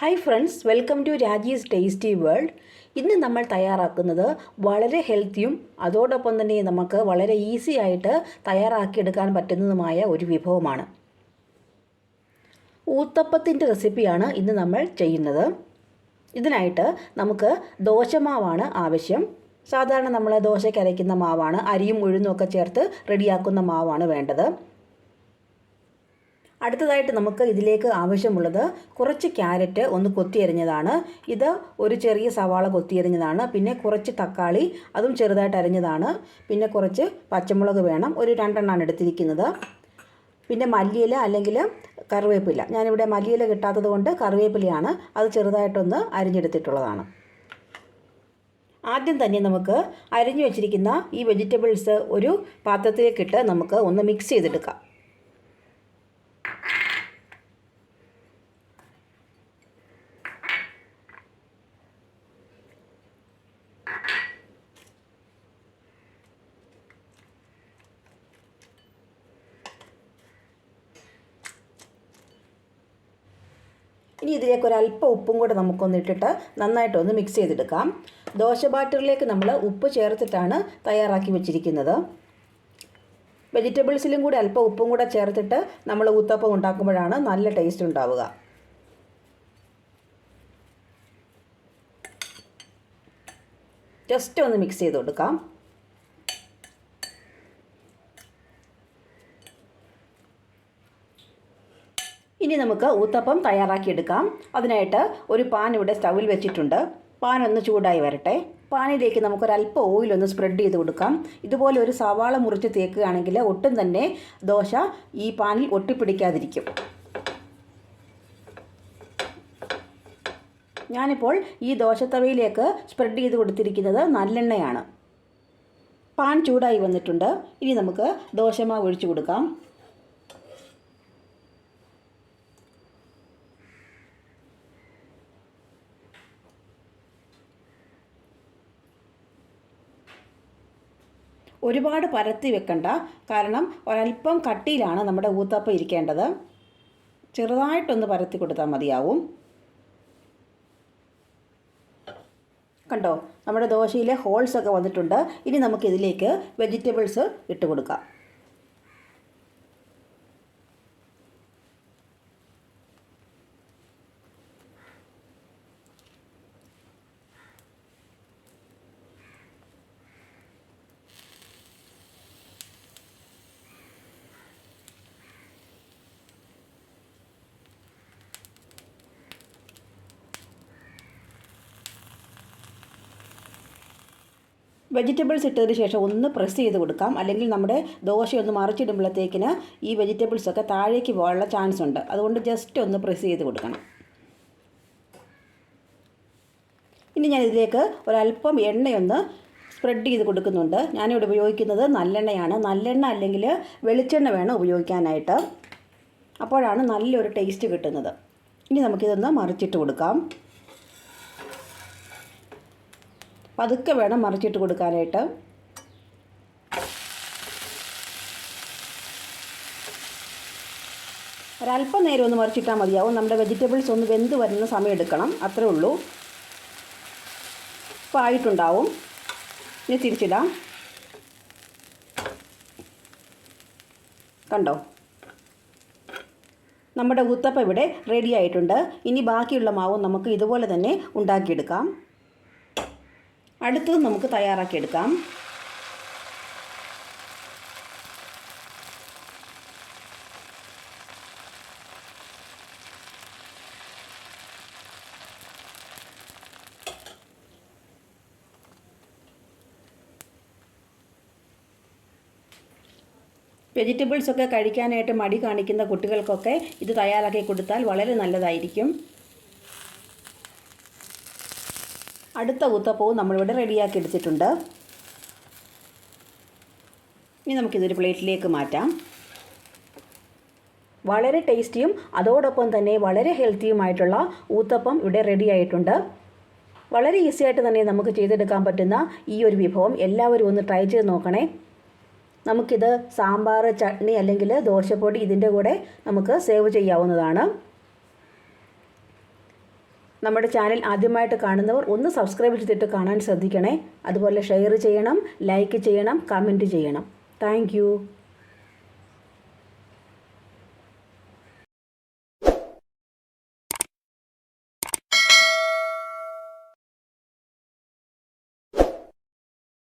Hi friends welcome to Raji's tasty world ഇന്ന് നമ്മൾ തയ്യാറാക്കുന്നത് വളരെ ഹെൽത്തിയും അതോടൊപ്പം തന്നെ നമുക്ക് വളരെ ഈസി ആയിട്ട് തയ്യാറാക്കിയെടുക്കാൻ പറ്റുന്നതുമായ ഒരു വിഭവമാണ്. ഊത്തപ്പത്തിന്റെ റെസിപ്പിയാണ് ഇന്ന് നമ്മൾ ചെയ്യുന്നത്. ഇതിനായിട്ട് നമുക്ക് ദോശമാവാണ് ആവശ്യം. സാധാരണ നമ്മൾ ദോശയ്ക്ക് അരയ്ക്കുന്ന മാവാണ് അരിയും ഉഴുന്നും ഒക്കെ ചേർത്ത് റെഡിയാക്കുന്ന മാവാണ് വേണ്ടത്. അടുത്തതായിട്ട് നമുക്ക് ഇതിലേക്ക് ആവശ്യമുള്ളത് കുറച്ച് ക്യാരറ്റ് ഒന്ന് കൊത്തിയരിഞ്ഞതാണ് ഇത് ഒരു ചെറിയ സവാള കൊത്തിയരിഞ്ഞതാണ് പിന്നെ കുറച്ച് തക്കാളി അതും ചെറുതായിട്ട് അരിഞ്ഞതാണ്. പിന്നെ കുറച്ച് പച്ചമുളക് വേണം. ഒരു രണ്ടെണ്ണമാണ് എടുത്തിരിക്കുന്നത്. പിന്നെ മല്ലിയില അല്ലെങ്കിൽ കറിവേപ്പില. ഞാനിവിടെ മല്ലിയില കിട്ടാത്തത് കൊണ്ട് കറിവേപ്പിലയാണ്. അത് ചെറുതായിട്ടൊന്ന് അരിഞ്ഞെടുത്തിട്ടുള്ളതാണ്. ആദ്യം തന്നെ നമുക്ക് അരിഞ്ഞു വെച്ചിരിക്കുന്ന ഈ വെജിറ്റബിൾസ് ഒരു പാത്രത്തിലേക്കിട്ട് നമുക്ക് ഒന്ന് മിക്സ് ചെയ്തെടുക്കാം. ഇനി ഇതിലേക്ക് ഒരു അല്പം ഉപ്പും കൂടെ നമുക്കൊന്ന് ഇട്ടിട്ട് നന്നായിട്ടൊന്ന് മിക്സ് ചെയ്തെടുക്കാം. ദോശ ബാറ്ററിലേക്ക് നമ്മൾ ഉപ്പ് ചേർത്തിട്ടാണ് തയ്യാറാക്കി വെച്ചിരിക്കുന്നത്. വെജിറ്റബിൾസിലും കൂടി അല്പം ഉപ്പും കൂടെ ചേർത്തിട്ട് നമ്മൾ ഊത്തപ്പം ഉണ്ടാക്കുമ്പോഴാണ് നല്ല ടേസ്റ്റ് ഉണ്ടാവുക. ജസ്റ്റ് ഒന്ന് മിക്സ് ചെയ്ത് കൊടുക്കാം. ഇനി നമുക്ക് ഊത്തപ്പം തയ്യാറാക്കിയെടുക്കാം. അതിനായിട്ട് ഒരു പാൻ ഇവിടെ സ്റ്റൗവിൽ വെച്ചിട്ടുണ്ട്. പാൻ ഒന്ന് ചൂടായി വരട്ടെ. പാനിലേക്ക് നമുക്കൊരല്പം ഓയിലൊന്ന് സ്പ്രെഡ് ചെയ്ത് കൊടുക്കാം. ഇതുപോലെ ഒരു സവാള മുറിച്ച് തേക്കുകയാണെങ്കിൽ ഒട്ടും തന്നെ ദോശ ഈ പാനിൽ ഒട്ടിപ്പിടിക്കാതിരിക്കും. ഞാനിപ്പോൾ ഈ ദോശത്തവയിലേക്ക് സ്പ്രെഡ് ചെയ്ത് കൊടുത്തിരിക്കുന്നത് നല്ലെണ്ണയാണ്. പാൻ ചൂടായി വന്നിട്ടുണ്ട്. ഇനി നമുക്ക് ദോശമാവ് ഒഴിച്ചു കൊടുക്കാം. ഒരുപാട് പരത്തി വെക്കണ്ട. കാരണം ഒരല്പം കട്ടിയിലാണ് നമ്മുടെ ഊത്തപ്പം ഇരിക്കേണ്ടത്. ചെറുതായിട്ടൊന്ന് പരത്തി കൊടുത്താൽ മതിയാവും. കണ്ടോ? നമ്മുടെ ദോശയിലെ ഹോൾസൊക്കെ വന്നിട്ടുണ്ട്. ഇനി നമുക്കിതിലേക്ക് വെജിറ്റബിൾസ് ഇട്ട് കൊടുക്കാം. വെജിറ്റബിൾസ് ഇട്ടതിന് ശേഷം ഒന്ന് പ്രസ് ചെയ്ത് കൊടുക്കാം. അല്ലെങ്കിൽ നമ്മുടെ ദോശ ഒന്ന് മറിച്ചിടുമ്പോഴത്തേക്കിന് ഈ വെജിറ്റബിൾസൊക്കെ താഴേക്ക് പോകാനുള്ള ചാൻസ് ഉണ്ട്. അതുകൊണ്ട് ജസ്റ്റ് ഒന്ന് പ്രസ് ചെയ്ത് കൊടുക്കണം. ഇനി ഞാൻ ഇതിലേക്ക് ഒരല്പം എണ്ണയൊന്ന് സ്പ്രെഡ് ചെയ്ത് കൊടുക്കുന്നുണ്ട്. ഞാനിവിടെ ഉപയോഗിക്കുന്നത് നല്ലെണ്ണയാണ്. നല്ലെണ്ണ അല്ലെങ്കിൽ വെളിച്ചെണ്ണ വേണം ഉപയോഗിക്കാനായിട്ട്. അപ്പോഴാണ് നല്ലൊരു ടേസ്റ്റ് കിട്ടുന്നത്. ഇനി നമുക്കിതൊന്ന് മറിച്ചിട്ട് കൊടുക്കാം. പതുക്കെ വേണം മറിച്ചിട്ട് കൊടുക്കാനായിട്ട്. ഒരല്പം നേരം ഒന്ന് മറിച്ചിട്ടാൽ മതിയാവും. നമ്മുടെ വെജിറ്റബിൾസ് ഒന്ന് വെന്ത് വരുന്ന സമയം എടുക്കണം. അത്രേ ഉള്ളൂ. ഇപ്പോൾ ആയിട്ടുണ്ടാവും. ഇനി തിരിച്ചിടാം. കണ്ടോ? നമ്മുടെ ഉത്തപ്പ ഇവിടെ റെഡി ആയിട്ടുണ്ട്. ഇനി ബാക്കിയുള്ള മാവും നമുക്ക് ഇതുപോലെ തന്നെ ഉണ്ടാക്കിയെടുക്കാം. അടുത്തത് നമുക്ക് തയ്യാറാക്കിയെടുക്കാം വെജിറ്റബിൾസ് ഒക്കെ കഴിക്കാനായിട്ട് മടി കാണിക്കുന്ന കുട്ടികൾക്കൊക്കെ ഇത് തയ്യാറാക്കി കൊടുത്താൽ വളരെ നല്ലതായിരിക്കും. അടുത്ത ഊത്തപ്പവും നമ്മളിവിടെ റെഡിയാക്കി എടുത്തിട്ടുണ്ട്. ഇനി നമുക്കിതൊരു പ്ലേറ്റിലേക്ക് മാറ്റാം. വളരെ ടേസ്റ്റിയും അതോടൊപ്പം തന്നെ വളരെ ഹെൽത്തിയുമായിട്ടുള്ള ഊത്തപ്പം ഇവിടെ റെഡി ആയിട്ടുണ്ട്. വളരെ ഈസി ആയിട്ട് തന്നെ നമുക്ക് ചെയ്തെടുക്കാൻ പറ്റുന്ന ഈ ഒരു വിഭവം എല്ലാവരും ഒന്ന് ട്രൈ ചെയ്ത് നോക്കണേ. നമുക്കിത് സാമ്പാർ ചട്നി അല്ലെങ്കിൽ ദോശപ്പൊടി ഇതിന്റെ കൂടെ നമുക്ക് സേവ് ചെയ്യാവുന്നതാണ്. നമ്മുടെ ചാനൽ ആദ്യമായിട്ട് കാണുന്നവർ ഒന്ന് സബ്സ്ക്രൈബ് ചെയ്തിട്ട് കാണാൻ ശ്രദ്ധിക്കണേ. അതുപോലെ ഷെയർ ചെയ്യണം ലൈക്ക് ചെയ്യണം കമന്റ് ചെയ്യണം. താങ്ക്